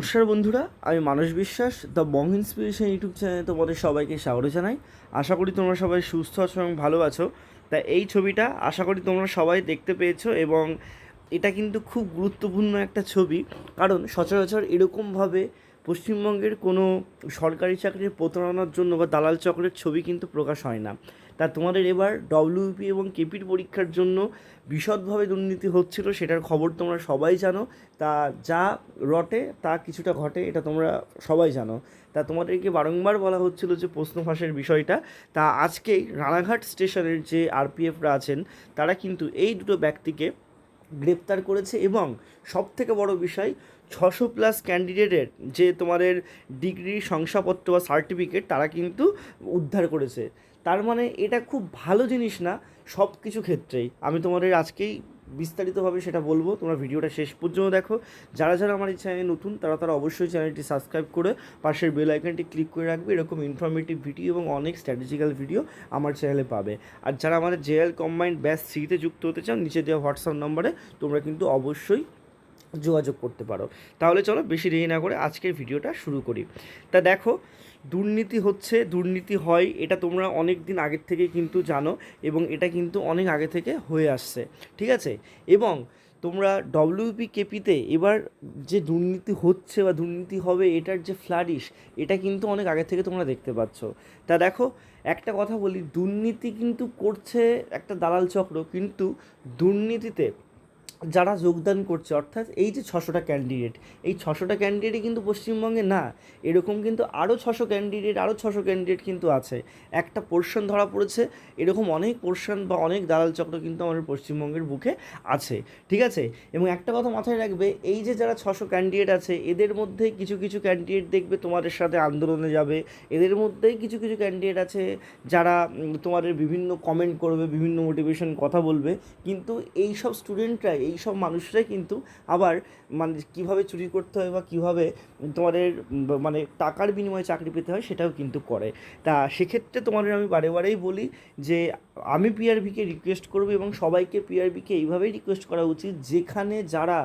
নমস্কার বন্ধুরা, আমি মানস বিশ্বাস দ্য বং ইন্সপিরেশন ইউটিউব চ্যানেলে তোমাদের সবাইকে স্বাগত জানাই। আশা করি তোমরা সবাই সুস্থ আছো এবং ভালো আছো। তা এই ছবিটা আশা করি তোমরা সবাই দেখতে পেয়েছ এবং এটা কিন্তু খুব গুরুত্বপূর্ণ একটা ছবি। কারণ সচরাচর এরকমভাবে পশ্চিমবঙ্গের কোনো সরকারি চাকরির প্রতারণার জন্য বা দালাল চক্রের ছবি কিন্তু প্রকাশ হয় না। তা তোমাদের এবার ডব্লিউপি এবং কেপির পরীক্ষার জন্য বিশদভাবে দুর্নীতি হচ্ছিল সেটার খবর তোমরা সবাই জানো। তা যা রটে, তা কিছুটা ঘটে, এটা তোমরা সবাই জানো। তা তোমাদেরকে বারংবার বলা হচ্ছিল যে প্রশ্ন ফাঁসের বিষয়টা। তা আজকেই রানাঘাট স্টেশনের যে আরপিএফরা আছেন, তারা কিন্তু এই দুটো ব্যক্তিকে গ্রেপ্তার করেছে এবং সব থেকে বড় বিষয়, ছশো প্লাস ক্যান্ডিডেটের যে তোমাদের ডিগ্রি, শংসাপত্র বা সার্টিফিকেট, তারা কিন্তু উদ্ধার করেছে। তার মানে এটা খুব ভালো জিনিস না সব কিছু ক্ষেত্রেই। আমি তোমাদের আজকেই বিস্তারিতভাবে সেটা বলব। তোমরা ভিডিওটা শেষ পর্যন্ত দেখো। যারা যারা আমার এই চ্যানেলে নতুন, তারা তারা অবশ্যই চ্যানেলটি সাবস্ক্রাইব করে পাশের বেল আইকনটি ক্লিক করে রাখবে। এরকম ইনফরমেটিভ ভিডিও এবং অনেক স্ট্র্যাটেজিক্যাল ভিডিও আমার চ্যানেলে পাবে। আর যারা আমাদের জেএল কম্বাইন্ড ব্যাচ সিতে যুক্ত হতে চাও, নিচে দেওয়া হোয়াটসঅ্যাপ নম্বরে তোমরা কিন্তু অবশ্যই যোগাযোগ করতে পারো। তাহলে চলো বেশি দেরি না করে আজকের ভিডিওটা শুরু করি। তা দেখো, দুর্নীতি হচ্ছে, দুর্নীতি হয়, এটা তোমরা অনেক দিন আগের থেকে কিন্তু জানো এবং এটা কিন্তু অনেক আগে থেকে হয়ে আসছে, ঠিক আছে? এবং তোমরা ডব্লিউপি কেপিতে এবার যে দুর্নীতি হচ্ছে বা দুর্নীতি হবে, এটার যে ফ্লারিশ এটা কিন্তু অনেক আগে থেকে তোমরা দেখতে পাচ্ছ। তা দেখো, একটা কথা বলি, দুর্নীতি কিন্তু করছে একটা দালাল চক্র, কিন্তু দুর্নীতিতে যারা যোগদান করছে, অর্থাৎ এই যে ছশোটা ক্যান্ডিডেট এই ছশোটা ক্যান্ডিডেটই কিন্তু পশ্চিমবঙ্গে না, এরকম কিন্তু আরও ছশো ক্যান্ডিডেট আরও ছশো ক্যান্ডিডেট কিন্তু আছে। একটা পোর্শন ধরা পড়েছে, এরকম অনেক পোর্শন বা অনেক দালাল চক্র কিন্তু আমাদের পশ্চিমবঙ্গের বুকে আছে, ঠিক আছে? এবং একটা কথা মাথায় রাখবে, এই যে যারা ছশো ক্যান্ডিডেট আছে, এদের মধ্যে কিছু কিছু ক্যান্ডিডেট দেখবে তোমাদের সাথে আন্দোলনে যাবে, এদের মধ্যেই কিছু কিছু ক্যান্ডিডেট আছে যারা তোমাদের বিভিন্ন কমেন্ট করবে, বিভিন্ন মোটিভেশন কথা বলবে, কিন্তু এই সব স্টুডেন্টরা এই সব মানুষরাই কিন্তু আবার মানে কীভাবে চুরি করতে হয় বা কীভাবে তোমাদের মানে টাকার বিনিময়ে চাকরি পেতে হয় সেটাও কিন্তু করে। তা সেক্ষেত্রে তোমাদের আমি বারে বারেই বলি যে, আমি পিআরবিকে রিকোয়েস্ট করব এবং সবাইকে পিআরবিকে এইভাবেই রিকোয়েস্ট করা উচিত, যেখানে যারা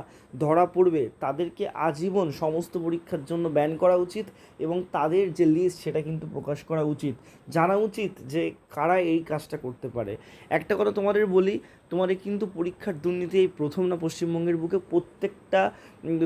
ধরা পড়বে তাদেরকে আজীবন সমস্ত পরীক্ষার জন্য ব্যান করা উচিত এবং তাদের যে লিস্ট সেটা কিন্তু প্রকাশ করা উচিত। জানা উচিত যে কারা এই কাজটা করতে পারে। একটা কথা তোমাদের বলি, তোমাদের কিন্তু পরীক্ষার দুর্নীতি এই প্রথম না পশ্চিমবঙ্গের বুকে প্রত্যেকটা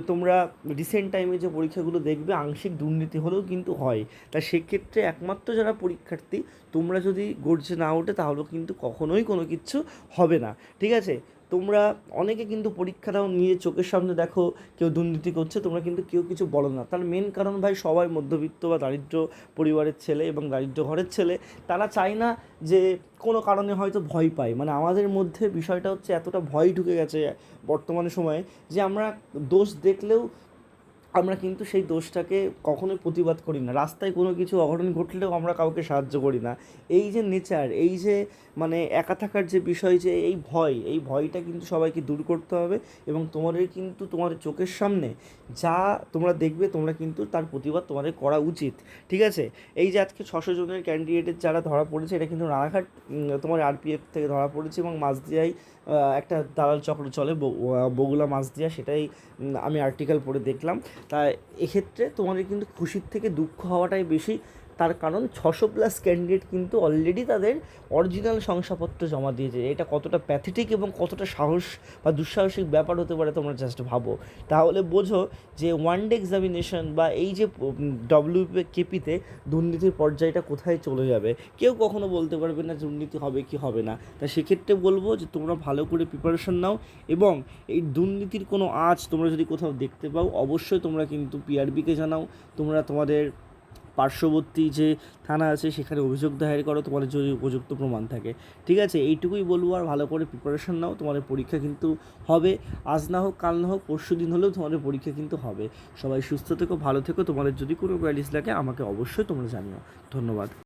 তোমরা রিসেন্ট টাইমে যে পরীক্ষাগুলো দেখবে আংশিক দুর্নীতি হলেও কিন্তু হয়। তা সেক্ষেত্রে একমাত্র যারা পরীক্ষার্থী, তোমরা যদি গর্জে না ওঠে তাহলেও কিন্তু কখনোই কোনো কিছু হবে না। ঠিক আছে? তোমরা অনেকে কিন্তু পরীক্ষাটাও নিয়ে চোখের সামনে দেখো কেউ দুর্নীতি করছে, তোমরা কিন্তু কেউ কিছু বলো না। তার মেন কারণ ভাই সবাই মধ্যবিত্ত বা দারিদ্র পরিবারের ছেলে এবং দারিদ্র ঘরের ছেলে। তারা চায় না যে কোনো কারণে হয়তো ভয় পায়। মানে আমাদের মধ্যে বিষয়টা হচ্ছে এতটা ভয় ঢুকে গেছে বর্তমান সময়ে যে আমরা দোষ দেখলেও আমরা কিন্তু সেই দোষটাকে কখনোই প্রতিবাদ করি না। রাস্তায় কোনো কিছু অঘটন ঘটলেও আমরা কাউকে সাহায্য করি না। এই যে নেচার, এই যে মানে একা থাকার যে বিষয় যে এই ভয়, এই ভয়টা কিন্তু সবাইকে দূর করতে হবে এবং তোমাদের কিন্তু তোমাদের চোখের সামনে যা তোমরা দেখবে, তোমরা কিন্তু তার প্রতিবাদ তোমাদের করা উচিত। ঠিক আছে? এই যে আজকে ছশো জনের ক্যান্ডিডেটের যারা ধরা পড়েছে, এটা কিন্তু রানাঘাট তোমার আরপিএফ থেকে ধরা পড়েছে এবং মাঝদিয়ায় একটা দালাল চক্র চলে বগুলা মাঝদিয়া সেটাই আমি আর্টিকেল পড়ে দেখলাম। তা এক্ষেত্রে তোমাদের কিন্তু খুশির থেকে দুঃখ হওয়াটাই বেশি তার কারণ ছশো প্লাস ক্যান্ডিডেট কিন্তু অলরেডি তাদের অরিজিনাল শংসাপত্র জমা দিয়েছে। এটা কতটা প্যাথেটিক এবং কতটা সাহস বা দুঃসাহসিক ব্যাপার হতে পারে তোমরা জাস্ট ভাবো। তাহলে বোঝো যে ওয়ান ডে এক্সামিনেশন বা এই যে ডব্লিউ কেপিতে দুর্নীতির পর্যায়টা কোথায় চলে যাবে? কেউ কখনো বলতে পারবে না দুর্নীতি হবে কি হবে না। তা সেক্ষেত্রে বলব যে তোমরা ভালো করে প্রিপারেশন নাও এবং এই দুর্নীতির কোনো আঁচ তোমরা যদি কোথাও দেখতে পাও, অবশ্যই তোমরা কিন্তু পিআরবিকে জানাও। তোমরা তোমাদের পার্শ্ববর্তী যে থানা আছে, সেখানে অভিযোগ দায়ের করো তোমার যদি উপযুক্ত প্রমাণ থাকে। ঠিক আছে, এইটুকুই বলব আর ভালো করে প্রিপারেশন নাও, তোমাদের পরীক্ষা কিন্তু হবে। আজ না হোক, কাল না হোক, পরশু দিন হলেও তোমাদের পরীক্ষা কিন্তু হবে। সবাই সুস্থ থেকো, ভালো থেকো, তোমাদের যদি কোনো গাইডেন্স লাগে, আমাকে অবশ্যই তোমরা জানিও। ধন্যবাদ।